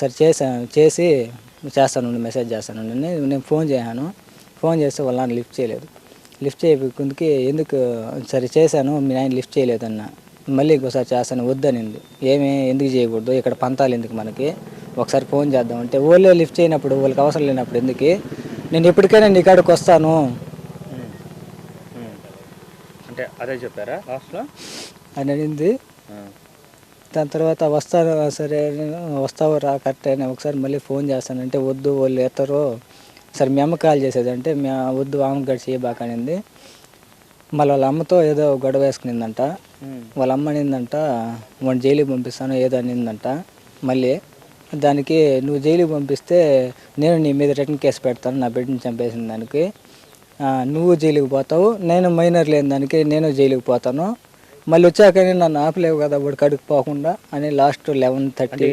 సరే చేశాను చేసి చేస్తాను మెసేజ్ చేస్తాను. నేను నేను ఫోన్ చేశాను. ఫోన్ చేస్తే వాళ్ళ నాన్న లిఫ్ట్ చేయలేదు. లిఫ్ట్ చేయకుందుకి ఎందుకు సరే చేశాను మీ ఆయన లిఫ్ట్ చేయలేదన్న. మళ్ళీ ఇంకోసారి చేస్తాను వద్దనింది ఏమి ఎందుకు చేయకూడదు? ఇక్కడ పంతాలు ఎందుకు మనకి? ఒకసారి ఫోన్ చేద్దాం అంటే వాళ్ళే లిఫ్ట్ చేయనప్పుడు వాళ్ళకి అవసరం లేనప్పుడు ఎందుకు? నేను ఎప్పటికైనా నీ కాడికి వస్తాను. అంటే అదే చెప్పారా లాస్ట్లో? అని అనింది. దాని తర్వాత వస్తాను సరే వస్తావు రా కరెక్ట్ అని ఒకసారి మళ్ళీ ఫోన్ చేస్తానంటే వద్దు వాళ్ళు ఎత్తరు సరే మీ అమ్మ కాల్ చేసేదంటే మీ వద్దు ఆమె గడిచి చేయబాక మళ్ళీ వాళ్ళ అమ్మతో ఏదో గొడవ వేసుకునిందంట. వాళ్ళ అమ్మ అనిందంట వాడిని జైలుకి పంపిస్తాను ఏదో అనిందంట. మళ్ళీ దానికి నువ్వు జైలుకి పంపిస్తే నేను నీ మీద రిటర్న్ కేసు పెడతాను నా బిడ్డని చంపేసిన దానికి. నువ్వు జైలుకి పోతావు నేను మైనర్ లేని దానికి నేను జైలుకి పోతాను. మళ్ళీ వచ్చాక నన్ను ఆపలేవు కదా వాడు కడుకు పోకుండా అని లాస్ట్ లెవెన్ థర్టీ